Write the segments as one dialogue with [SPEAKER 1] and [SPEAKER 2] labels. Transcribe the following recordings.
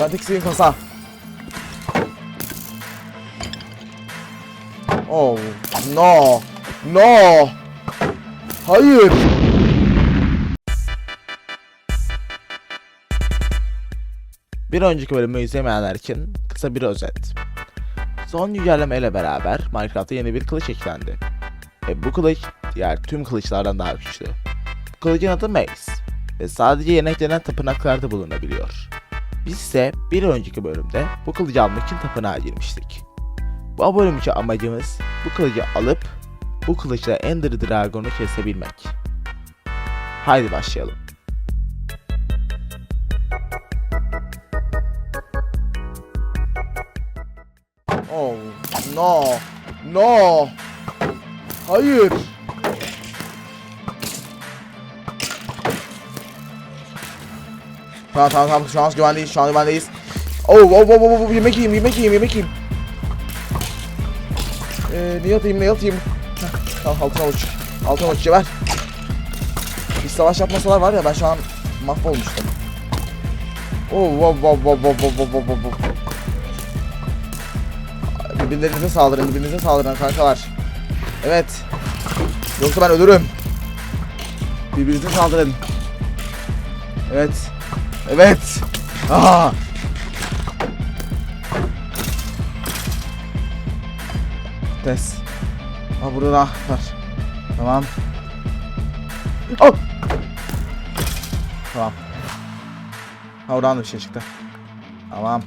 [SPEAKER 1] Ben tek istediğim kasa. Oh no. No. Hayır. Bir önceki bölümü izlemeyenler kısa bir özet. Son güncelleme beraber Minecraft'a yeni bir kılıç eklendi. Ve bu kılıç diğer tüm kılıçlardan daha güçlü. Bu kılıcın adı Mace ve sadece yeni eklenen tapınaklarda bulunabiliyor. Biz ise bir önceki bölümde bu kılıcı almak için tapınağa girmiştik. Bu bölümki amacımız bu kılıcı alıp bu kılıçla Ender Dragon'u kesebilmek. Haydi başlayalım. Oh no no Hayır Tamam tamam tamam şu an güvendeyiz şu an güvendeyiz Oh oh oh oh oh yemek yiyeyim yemek yiyeyim yemek yiyeyim Eee ne yatayım ne yatayım Heh, Tamam altın avuç altın avuç ver Bir savaş yapmasalar var ya ben şu an mahvolmuştum Oh wow wow wow wow wow wow wow wow Birbirlerinize saldırın, birbirinize saldırın kankalar. Evet. Yoksa ben ölürüm. Birbirinize saldırın. Evet. Evet. Aa. Des. Aa burada da var. Tamam. Oh! Tamam. Ha oradan da bir şey çıktı. Tamam.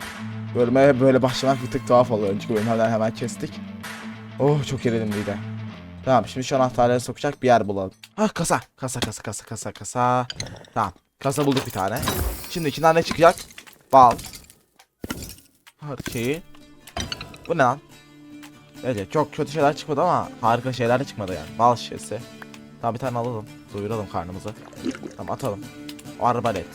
[SPEAKER 1] Bölüme böyle başlamak bir tık tuhaf oluyor. Önceki bölümlerden hemen kestik. Oh çok gerildim bir de. Tamam şimdi şu anahtarları sokacak bir yer bulalım. Ah kasa. Kasa kasa kasa kasa kasa. Tamam. Kasa bulduk bir tane. Şimdi içinden ne çıkacak? Bal. Şeyi. Bu ne lan? Evet çok kötü şeyler çıkmadı ama harika şeyler de çıkmadı yani. Bal şişesi. Tamam bir tane alalım. Doyuralım karnımızı. Tamam atalım. Arbalet.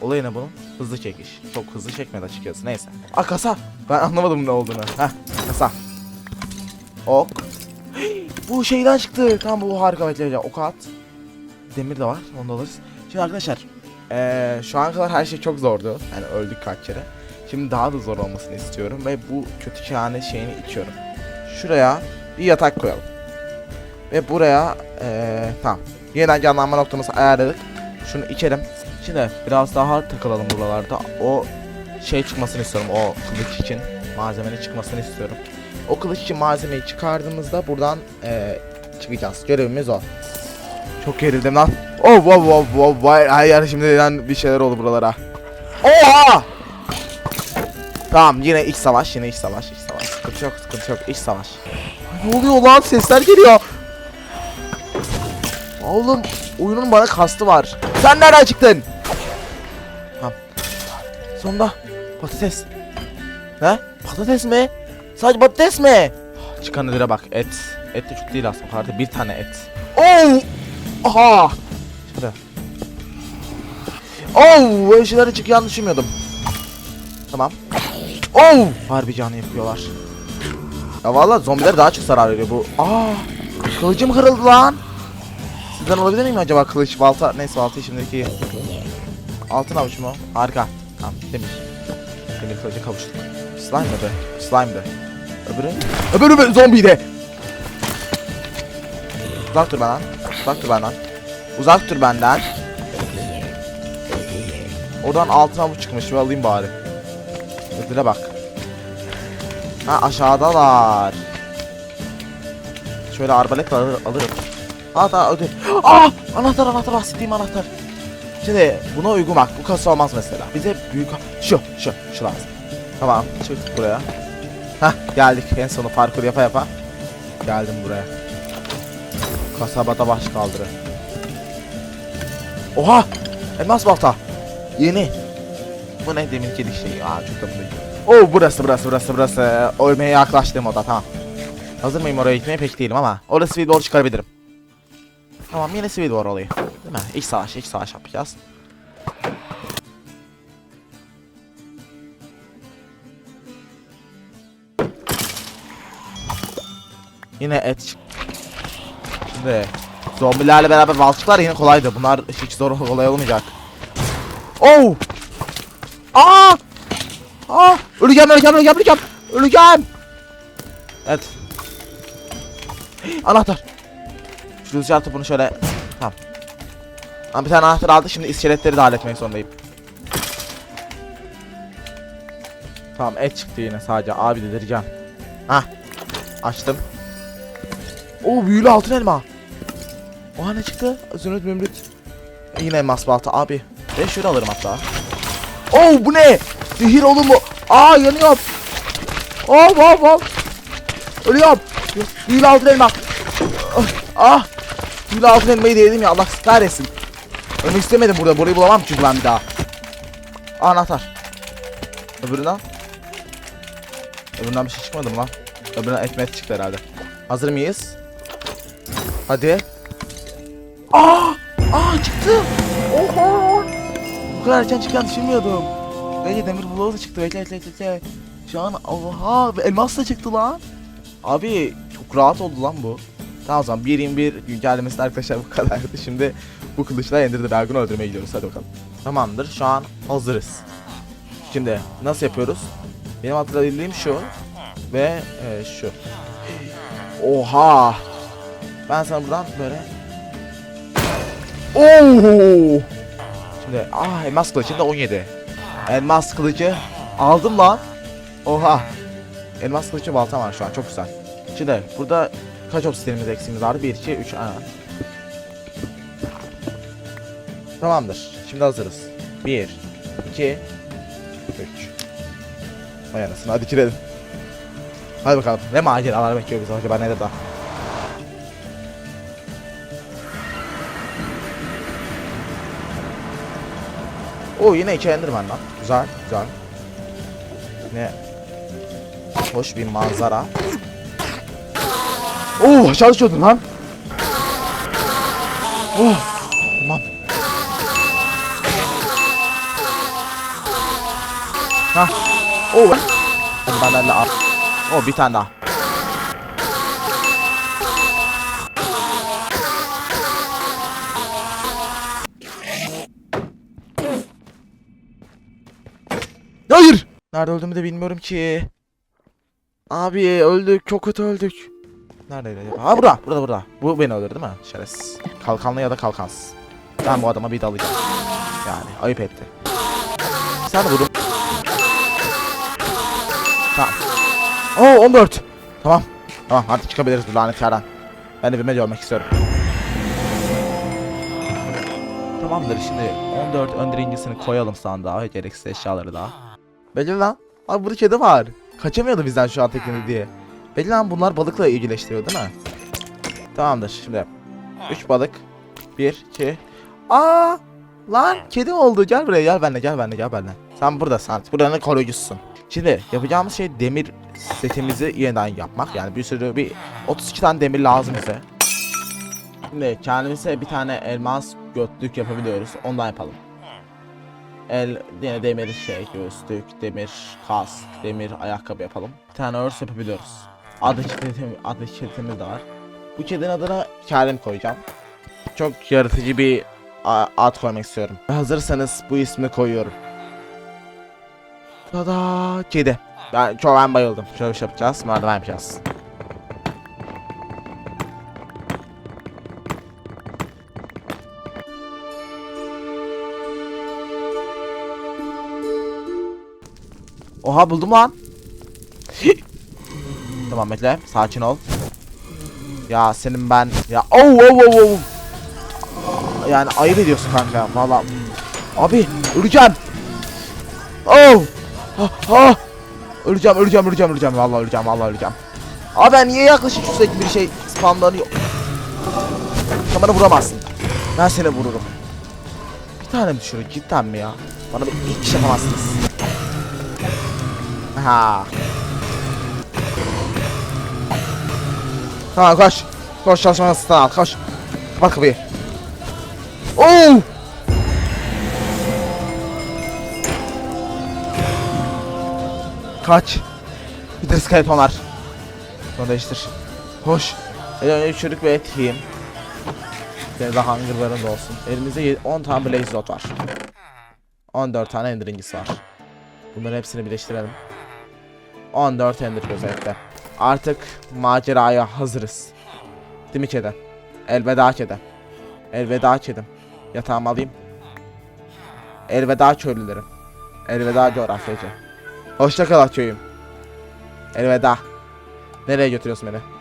[SPEAKER 1] Olayı ne bunun? Hızlı çekiş. Çok hızlı çekmedi açıkçası. Neyse. Aa kasa. Ben anlamadım ne olduğunu. Heh kasa. Ok. Bu şeyden çıktı. Tamam bu harika bekleyeceğim. Ok at. Demir de var. Onu da alırız. Şimdi arkadaşlar. Eee şu an kadar her şey çok zordu. Yani öldük kaç kere. Şimdi daha da zor olmasını istiyorum. Ve bu kötü şahane şeyini içiyorum. Şuraya bir yatak koyalım. Ve buraya eee tamam. Yeniden canlanma noktamızı ayarladık. Şunu içelim. Şimdi biraz daha takılalım buralarda. O şey çıkmasını istiyorum. O kılıç için malzemenin çıkmasını istiyorum. O kılıç için malzemeyi çıkardığımızda buradan eee, çıkacağız. Görevimiz o. Çok gerildim lan. Oh wow wow wow vay ay yani şimdiden bir şeyler oldu buralara. Oha! Tamam yine iç savaş yine iç savaş iç savaş. Sıkıntı yok sıkıntı yok iç savaş. Ay, Ne oluyor lan sesler geliyor. Oğlum oyunun bana kastı var. Sen nereden çıktın? Tamam. Sonunda patates. Ne? Patates mi? Sadece patates mi? Çıkan nedire bak et. Et de çok değil aslında. Pardon bir tane et. Oh! Aha! Şurada. Oh! Böyle şeyler çıkacağını düşünmüyordum. Tamam. Oh! Harbi canı yapıyorlar. Ya vallahi zombiler daha çok zarar veriyor bu. Aa! Kılıcım kırıldı lan. Sizden alabilir miyim acaba kılıç, balta? Neyse baltayı şimdiki Altın avuç mu? Harika. Tamam demir. Demir kılıca kavuştuk. Slime be? Slime de. Öbürü? Öbürü öbürü zombi de. Uzak dur benden. Uzak dur benden. Uzak dur benden. Oradan altın avuç çıkmış ve alayım bari. Ödüle bak. Ha aşağıdalar. Şöyle arbaletle alır, alırım. Aa daha ödül. Aa anahtar anahtar bahsettiğim anahtar. Şimdi buna uygun bak bu kasa olmaz mesela. Bize büyük şu şu şu lazım. Tamam çıktık buraya. Hah geldik en sonu parkur yapa yapa. Geldim buraya. Kasabada baş kaldırı. Oha! Elmas balta. Yeni. Bu ne demin kedik şey. Aa çok değil. Oo burası burası burası burası. Ölmeye yaklaştığım oda tamam. Hazır mıyım oraya gitmeye pek değilim ama orada Civil War çıkarabilirim. Tamam yine Civil War olayı. Değil mi? İç savaş, iç savaş yapacağız. Yine et çık- Şimdi zombilerle beraber balçıklar yine kolaydı. Bunlar hiç zor olay olmayacak. Oh! Aa! Aa! Öleceğim, öleceğim, öleceğim, öleceğim. Öleceğim. Evet. Anahtar. Şu rüzgar topunu şöyle. Tamam. Ama bir tane anahtar aldık. Şimdi iskeletleri de halletmek zorundayım. Tamam et çıktı yine sadece. Abi delireceğim. Hah. Açtım. Oo büyülü altın elma. Oha ne çıktı? Zümrüt mümrüt. E, Yine elmas abi. Ben şöyle alırım hatta. Oo bu ne? Zehir oğlum bu. Aa yanıyorum. Hop hop hop. Ölüyorum. Büyülü altın elma. Ah. Büyülü altın elmayı da yedim ya Allah kahretsin. Ölmek istemedim burada. Burayı bulamam çünkü ben bir daha. Anahtar. Öbüründen. Öbüründen bir şey çıkmadı mı lan? Öbüründen ekmek çıktı herhalde. Hazır mıyız? Hadi. Aa! Aa çıktı. Oha! Bu kadar erken çıkan düşünmüyordum. Bekle demir bloğu da çıktı. Bekle bekle bekle. Şu an oha ve elmas da çıktı lan. Abi çok rahat oldu lan bu. Tamam o zaman 1.21 güncellemesinde arkadaşlar bu kadardı. Şimdi bu kılıçla Ender'de Bergun'u öldürmeye gidiyoruz. Hadi bakalım. Tamamdır. Şu an hazırız. Şimdi nasıl yapıyoruz? Benim hatırlayabildiğim şu ve e, şu. Oha! Ben sana buradan böyle Oo! Şimdi ah elmas kılıcı şimdi 17. Elmas kılıcı aldım lan. Oha. Elmas kılıcı baltam var şu an çok güzel. Şimdi burada kaç obsidianimiz eksiğimiz var? 1 2 3 ana. Tamamdır. Şimdi hazırız. 1 2 3 Vay anasını hadi girelim. Hadi bakalım. Ne maceralar bekliyor bizi acaba ne de daha. Oo yine iki Enderman lan. Güzel, güzel. Ne? Hoş bir manzara. Oo aşağı düşüyordun lan. Oh. Tamam. Hah. Oo. Hadi benden de al. Oo bir tane daha. Nerede öldüğümü de bilmiyorum ki. Abi öldük. Çok kötü öldük. Neredeydi acaba? Ha burada. Burada burada. Bu beni öldürdü değil mi? Şerefsiz. Kalkanlı ya da kalkansız. Ben bu adama bir dalacağım. Yani ayıp etti. Sen de vurdun. Tamam. Oo 14. Tamam. Tamam artık çıkabiliriz bu lanet yerden. Ben evime görmek istiyorum. Tamamdır şimdi 14 önderincisini koyalım sandığa gereksiz eşyaları da. Belli lan. Abi burada kedi var. Kaçamıyordu bizden şu an tekini diye. Belli lan bunlar balıkla ilgileştiriyor değil mi? Tamamdır şimdi. 3 balık. 1, 2. Aa! Lan kedi oldu. Gel buraya gel benimle gel benimle gel benimle. Sen burada sen. Buranın koruyucusun. Şimdi yapacağımız şey demir setimizi yeniden yapmak. Yani bir sürü bir 32 tane demir lazım bize. Şimdi kendimize bir tane elmas götlük yapabiliyoruz. Ondan yapalım. El yine demir şey göğüslük, demir kas, demir ayakkabı yapalım. Bir tane örs yapabiliyoruz. Adı kedim, adı kedimiz de var. Bu kedinin adına Kerim koyacağım. Çok yaratıcı bir ad koymak istiyorum. Hazırsanız bu ismi koyuyorum. Tada kedi. Ben çok ben bayıldım. Şöyle bir şey yapacağız. Merdiven yapacağız. Oha buldum lan. tamam bekle. Sakin ol. Ya senin ben ya oh oh oh oh. Yani ayıp ediyorsun kanka valla. Abi öleceğim. Oh. Ah, ah. Öleceğim öleceğim öleceğim öleceğim vallahi öleceğim vallahi öleceğim. Abi ben niye yaklaşık sürekli bir şey spamlanıyor? Bana vuramazsın. Ben seni vururum. Bir tane mi düşürür cidden mi ya? Bana bir ilk iş yapamazsınız. Ha. Tamam koş. Koş çalışma masasından al koş. Kapat kapıyı. Oo! Kaç. Bir de skeletonlar. Onu değiştir. Koş. Elimde çürük ve et yiyeyim. Senin de hunger'ların da olsun. Elimizde yedi- 10 tane blaze dot var. 14 tane ender incisi var. Bunların hepsini birleştirelim. 14 ender gözetle. Artık maceraya hazırız. Değil mi kedi? Elveda kedi. Elveda kedim. Yatağımı alayım. Elveda köylülerim. Elveda coğrafyacı. Hoşça kal köyüm. Elveda. Nereye götürüyorsun beni?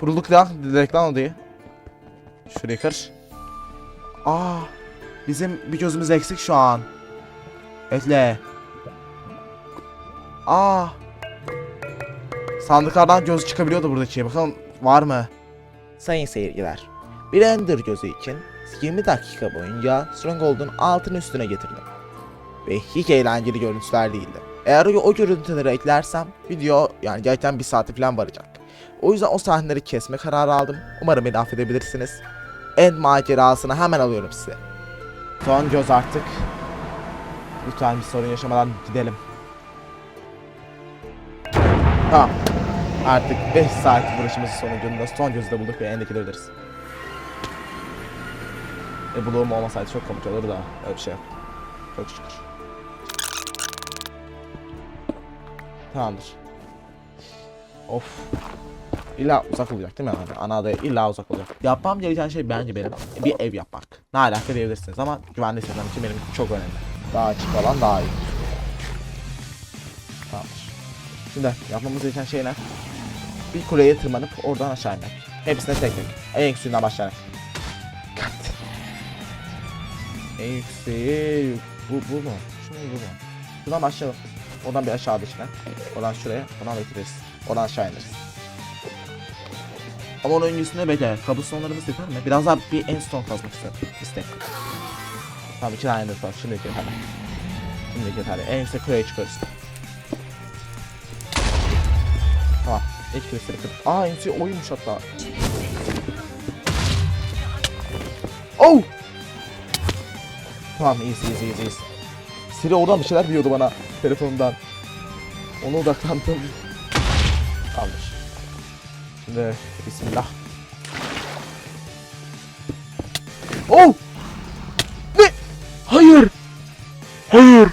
[SPEAKER 1] Burulduk lan direkt lan odayı. Şurayı kır. Aa, bizim bir gözümüz eksik şu an. Bekle. Aa. Sandıklardan göz çıkabiliyordu buradaki. Bakalım var mı? Sayın seyirciler. Bir Ender gözü için 20 dakika boyunca Stronghold'un altın üstüne getirdim. Ve hiç eğlenceli görüntüler değildi. Eğer o, görüntüleri eklersem video yani gerçekten bir saate falan varacak. O yüzden o sahneleri kesme kararı aldım. Umarım beni affedebilirsiniz. En macerasını hemen alıyorum size. Son göz artık. Lütfen bir sorun yaşamadan gidelim. Tamam. Artık 5 saat uğraşımızın sonucunda son gözü de bulduk ve endeki ederiz. E buluğum olmasaydı çok komik olurdu da öyle bir şey yok. Çok şükür. Tamamdır. Of. İlla uzak olacak değil mi abi? Ana adaya illa uzak olacak. Yapmam gereken şey bence benim bir ev yapmak. Ne alaka diyebilirsiniz ama güvenli hissetmem için benim çok önemli. Daha açık alan daha iyi. Tamamdır. Şimdi yapmamız gereken şey ne? Bir kuleye tırmanıp oradan aşağı inmek. Hepsine tek tek. En yükseğinden başlayarak. Kat. En yükseği bu, bu mu? Şunu bu mu? Şuradan başlayalım. Oradan bir aşağı dışına. Oradan şuraya. Oradan da bitiririz. Oradan aşağı ineriz. Ama onun öncesinde bekle. Cobblestone'larımız yeter mi? Biraz daha bir endstone kazmak istiyorum. İstek. Tamam iki tane endstone. Şimdilik yeter. Şimdilik yeter. En yüksek kuleye çıkarız. Tamam. İlk kulesini kır. Aa en yüksek oymuş hatta. Oh! Tamam iyiyiz iyiyiz iyiyiz. Siri oradan bir şeyler diyordu bana telefonumdan. Ona odaklandım. Tamamdır. Şimdi bismillah. Oh! Ne? Hayır! Hayır!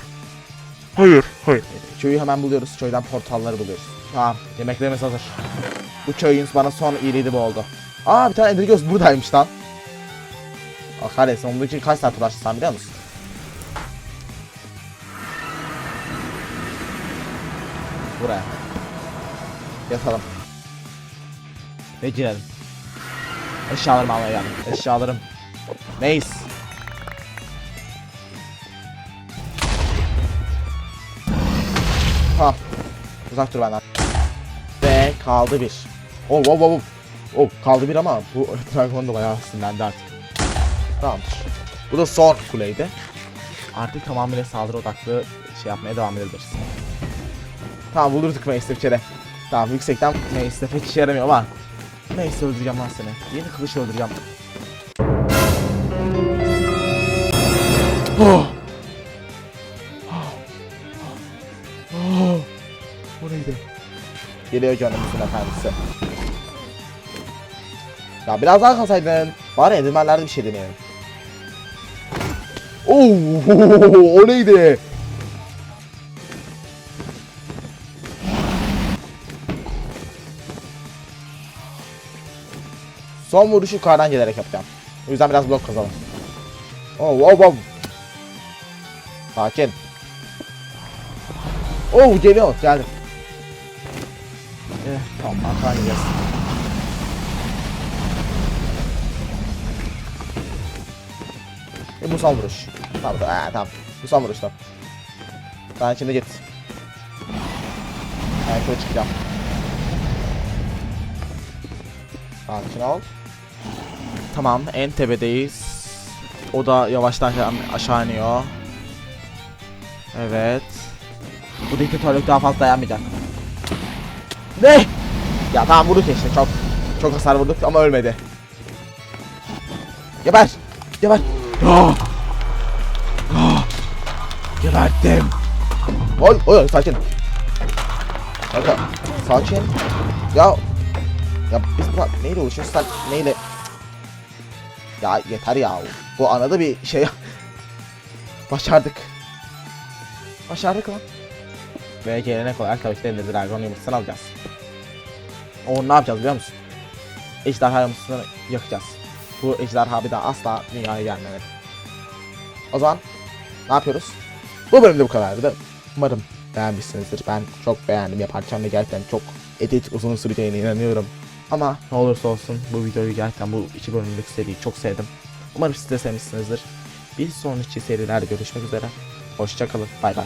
[SPEAKER 1] Hayır, hayır. Köyü hemen buluyoruz. Köyden portalları buluyoruz. Tamam, yemeklerimiz hazır. Bu köyün bana son iyiliği bu oldu. Aa bir tane Endergöz buradaymış lan. Ah kahretsin onun için kaç saat uğraştı sen biliyor musun? Buraya. Yatalım. Ve girelim. Eşyalarımı almaya geldim. Eşyalarım. Mace. Tamam. Uzak dur benden. Ve kaldı bir. Oh oh oh oh. Oh kaldı bir ama bu Dragon da bayağı sinirlendi artık. Tamamdır. Bu da son kuleydi. Artık tamamıyla saldırı odaklı şey yapmaya devam edebiliriz. Tamam bulurduk bir kere. Tamam yüksekten Mace'de pek işe yaramıyor ama Neyse öldüreceğim lan seni. Yeni kılıç öldüreceğim. Oh! Oh! Bu neydi? Geliyor gönlümüzün efendisi. Ya biraz daha kalsaydın. Bari Enderman'lerde bir şey deneyelim. Oo, o neydi? Son vuruşu yukarıdan gelerek yapacağım. O yüzden biraz blok kazalım. Oh wow wow. Sakin. Oh geliyor geldim. Eh, tamam arkadan gideceğiz. E, bu son vuruş. Tamam tamam, tamam. Bu son vuruş tamam. Sen şimdi git. Ben şöyle çıkacağım. Sakin ol. Tamam en tepedeyiz. O da yavaştan aşağı iniyor. Evet. Bu diktatörlük daha fazla dayanmayacak. Ne? Ya tamam vurduk işte çok çok hasar vurduk ama ölmedi. Geber! Geber! Ah! Geber! Geberttim. Oy oy sakin. Kanka sakin. Ya ya biz neyle uğraşıyoruz sen neyle? Ya yeter ya. Bu anada bir şey başardık. Başardık lan. Ve gelenek olarak tabii ki de Ender Dragon yumurtasını alacağız. O ne yapacağız biliyor musun? Ejderha yumurtasını yakacağız. Bu ejderha bir daha asla dünyaya gelmemeli. O zaman ne yapıyoruz? Bu bölümde bu kadardı. Umarım beğenmişsinizdir. Ben çok beğendim. Yaparken de gerçekten çok edit uzun süreceğine inanıyorum. Ama ne olursa olsun bu videoyu gerçekten bu iki bölümlük seriyi çok sevdim. Umarım siz de sevmişsinizdir. Bir sonraki serilerde görüşmek üzere. Hoşçakalın. Bay bay.